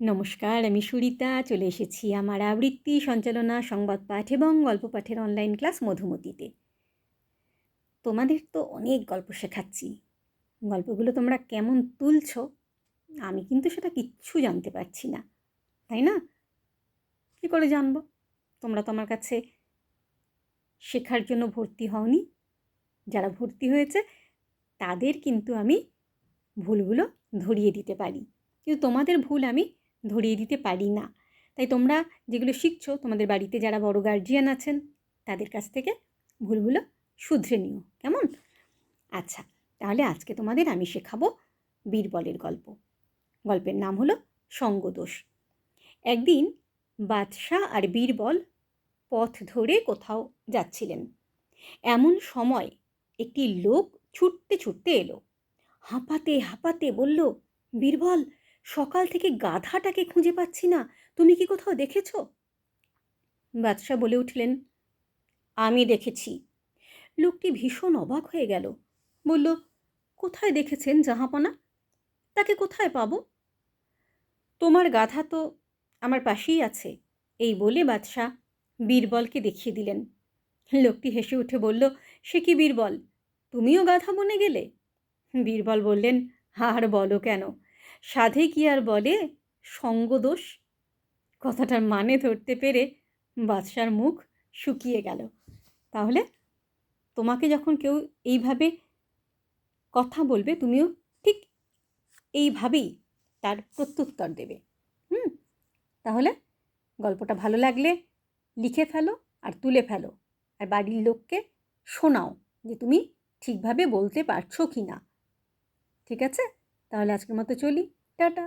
নমস্কার, আমি সুরিতা, চলে এসেছি আমার আবৃত্তি, সঞ্চালনা সংবাদ পাঠ এবং গল্প পাঠের অনলাইন ক্লাস মধুমতিতে। তোমাদের তো অনেক গল্প শেখাচ্ছি। গল্পগুলো তোমরা কেমন তুলছ, আমি কিন্তু সেটা কিচ্ছু জানতে পারছি না, তাই না? কী করে জানব? তোমরা তো আমার কাছে শেখার জন্য ভর্তি হওনি। যারা ভর্তি হয়েছে, তাদের কিন্তু আমি ভুলগুলো ধরিয়ে দিতে পারি। কিন্তু তোমাদের ভুল আমি ধরিয়ে দিতে পারি না। তাই তোমরা যেগুলো শিখছো, তোমাদের বাড়িতে যারা বড় গার্জিয়ান আছেন, তাদের কাছ থেকে ভুলগুলো শুধরে নিও। কেমন? আচ্ছা তাহলে আজকে তোমাদের আমি শেখাবো বীরবলের গল্প। গল্পের নাম হলো সঙ্গদোষ। একদিন বাদশাহ আর বীরবল পথ ধরে কোথাও যাচ্ছিলেন। এমন সময় একটি লোক ছুটতে ছুটতে এলো। হাঁপাতে হাঁপাতে বলল, বীরবল সকাল থেকে গাধাটাকে খুঁজে পাচ্ছি না। তুমি কি কোথাও দেখেছ? বাদশাহ বলে উঠলেন, আমি দেখেছি। লোকটি ভীষণ অবাক হয়ে গেল। বলল, কোথায় দেখেছেন জাহাপনা? তাকে কোথায় পাবো? তোমার গাধা তো আমার পাশেই আছে। এই বলে বাদশাহ বীরবলকে দেখিয়ে দিলেন। লোকটি হেসে উঠে বলল, সে কি বীরবল? তুমিও গাধা বনে গেলে? বীরবল বললেন, আর বলো কেন? সাধে কি আর বলে? সঙ্গদোষ? কথাটার মানে ধরতে পেরে বাদশার মুখ শুকিয়ে গেল। তাহলে তোমাকে যখন কেউ এইভাবে কথা বলবে, তুমিও ঠিক এইভাবেই তার প্রত্যুত্তর দেবে। হুম? তাহলে গল্পটা ভালো লাগলে লিখে ফেলো আর তুলে ফেলো। আর বাড়ির লোককে শোনাও যে তুমি ঠিকভাবে বলতে পারছ কি না ঠিক আছে? তাহলে আজকের মতো চলি টাটা।